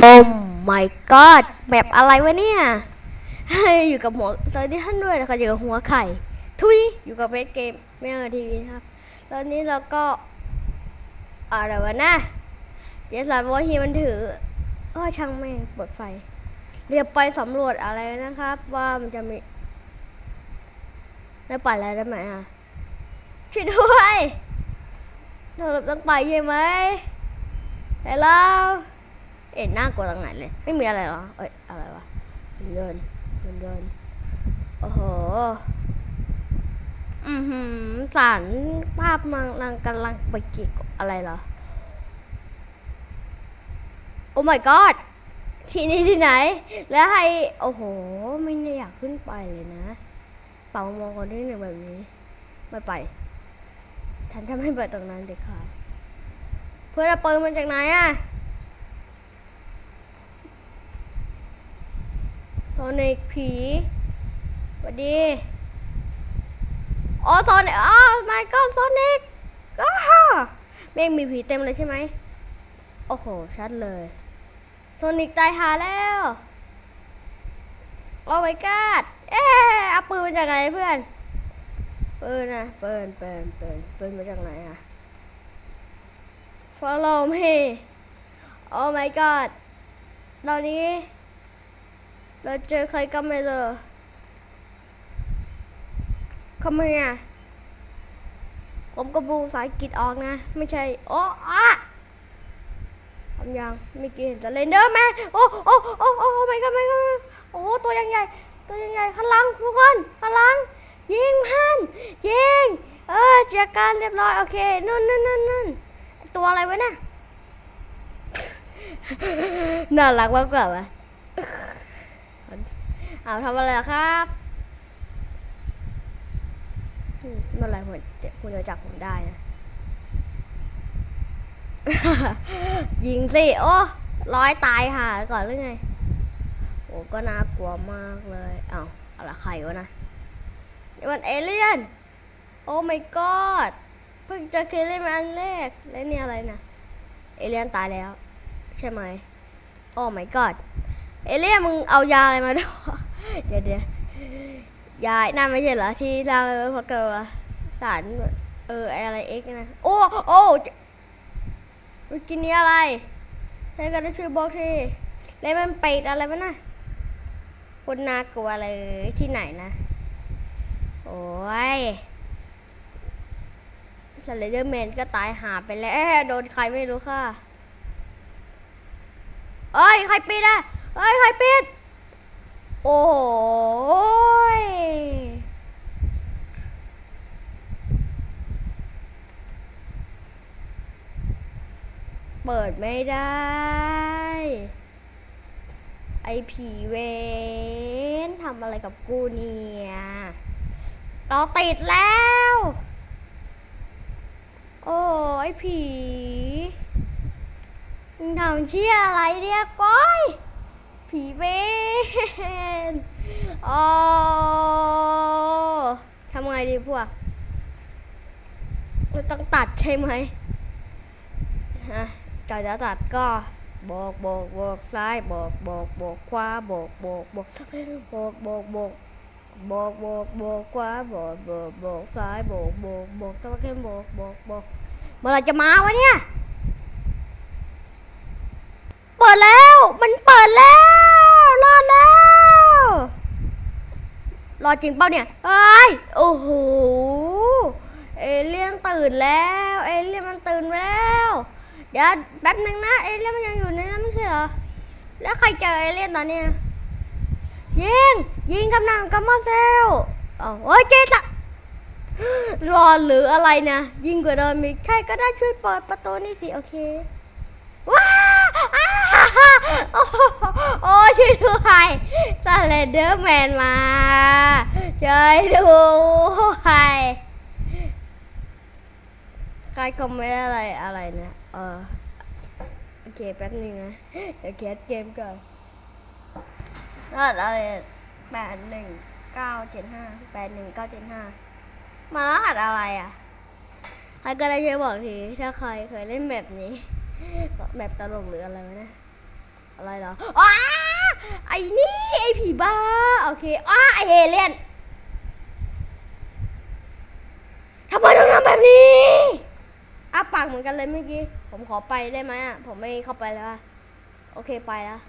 โอ้ my god แบบอะไรวะเนี่ยอยู่กับหัวสวัสดีท่านด้วยนะคะอยู่กับหัวไข่ ทุยอยู่กับเบสเกมแม่ทีวีครับ ตอนนี้เราก็อะไรวะนะเจสันวอฮีมันถือก็ช่างแม่งเปิดไฟ เรียบไปสำรวจอะไรนะครับ ว่ามันจะมีไม่ปแล้วไรได้ไหมอะช่วยด้วยเราต้องไปใช่ไหมแต่เรา เอ็นน่ากลัวตรงไหนเลย ไม่มีอะไรหรอ เอ้ย อะไรวะมันเดินเดินโอ้โห อือหือสารภาพมันกำลังไปกิกอะไรเหรอ โอ้ my god ที่นี่ที่ไหน แล้วให้ โอ้โห ไม่ได้อยากขึ้นไปเลยนะ เป่ามองคนที่หนึ่งแบบนี้ ไม่ไป ฉันจะไม่ไปตรงนั้นเด็ดขาดเพื่อนเอาปืนมาจากไหนอะ ซนิกผีสวัสดีอ๋อโซนิกอ๋อไม่ก็โซนิกก็แม่งมีผีเต็มเลยใช่ไหมโอ้โห ชัดเลย โซนิกตายหาแล้วโอ้ my god เอ๊ะเอาปืนมาจากไหนเพื่อนปืนนะปืนปืนปืนปืนมาจากไหนอะ follow me oh my god ตอนนี้ เราเจอใครก็ไม่เลยทำไมอะผมก็บูสายกิจออกนะ ไม่ใช่ โอ้อะทำยังไม่กินจะเล่นเด้อแม่โอ้โอ้โอ้โอ้ไม่ก็ไม่ก็โอ้ตัวยังใหญ่ ตัวยังใหญ่ข้างหลังทุกคนข้างหลัง ยิงมันยิง เออจัดการเรียบร้อย โอเคนู่นนู่นนู่นนู่นตัวอะไรวะเนี่ยน่ารักมากกว่า เอาทำอะไรล่ะครับอืมเมื่อไรผมจะคุณจะจับผมได้นะ ยิงสิ โอ้ร้อยตายห่าก่อนหรือไง โอ้ก็น่ากลัวมากเลย เอา้าอะไรใครวะนะนี่มันเอเลี่ยน โอ้ my god เพิ่งจะเคยเล่นมาอันแรก แล้วนี่อะไรนะ เอเลี่ยนตายแล้ว ใช่ไหม โอ้ my god เอเลี่ยนมึงเอายาอะไรมาด้วย เดี๋ยวเดี๋ยวยายน่าไม่ใช่เหรอที่เราพอเกิดสารเอออะไรเอ็กนะ โอ้โอ้เมื่อกินนี้อะไรใช้กันได้ช่วยบอกทีแล้วมันเป็ดอะไรวะน่ะคนน่ากลัวเลยที่ไหนนะ โอ้ยสไลเดอร์แมนก็ตายหาไปแล้วโดนใครไม่รู้ค่ะ เอ้ย ใครปิดอะเอ้ย ใครปิด โอ้โหยเปิดไม่ได้ ไอผีเวนทำอะไรกับกูเนี่ยเราติดแล้ว โอ้ไอผีมึงทำเชี่ยอะไรเนี่ยก้อย ผีเวนโอ้ทำไงดีพวกเราต้องตัดใช่ไหมฮะก่อนจะตัดก็โบกโบกโบกซ้ายโบกโบกโบกขวาโบกโบกโบกซ้ายโบกโบกโบกโบกโบกโบกขวาโบกโบกโบกซ้ายโบกโบกโบกตะวันแค่โบกโบกโบกเมื่อไรจะมาวะเนี่ย ปิดแล้ว มันเปิดแล้วรอดแล้ว รอจริงเปล่าเนี่ยเอ้ยโอ้โหเอเลี่ยนตื่นแล้ว เอเลี่ยนมันตื่นแล้ว เดี๋ยวแป๊บนึงนะเอเลี่ยนมันยังอยู่ในนั้นไม่ใช่เหรอแล้วใครเจอเอเลี่ยนตอนนี้ยิงยิงกำลังกัมมาเซลอ๋อโอ้ยเจสอะรอหรืออะไรนี่ยยิงกว่าเดิมอีกใครก็ได้ช่วยเปิดประตูนี่สิ โอเค ว้าโอ้ช่วย ด้วยสเลเดอร์แมนมาช่วยด้วยใครคอมเมนต์อะไรอะไรเนี่ยเออโอเคแป๊บนึงนะเดี๋ยวแคสเกมก่อนรหัสอะไรแปดหนึ่งเก้าเจ็ดห้าแปดหนึ่งเก้าเจ็ดห้ามารหัสอะไรอะใครก็ได้ช่วยบอกทีถ้าใครเคยเล่นแบบนี้แบบตลกหรืออะไรวะเนะอะไรเหรออ้า บ้า โอเคอ้าไอเอเลียนทำไมต้องทำแบบนี้อ้าปากเหมือนกันเลยเมื่อกี้ ผมขอไปได้ไหมอะ ผมไม่เข้าไปแล้ว โอเคไปแล้ว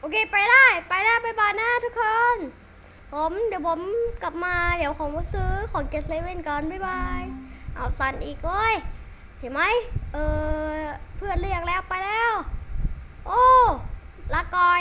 โอเคไปได้ ไปได้ไปบายนะทุกคน ผมเดี๋ยวผมกลับมาเดี๋ยวผมซื้อของเจ็ดเซเว่นก่อนบ๊ายบาย เอาสันอีกเว้ยเห็นไหมเออเพื่อนเรียกแล้วไปแล้ว โอ้ ลาก่อย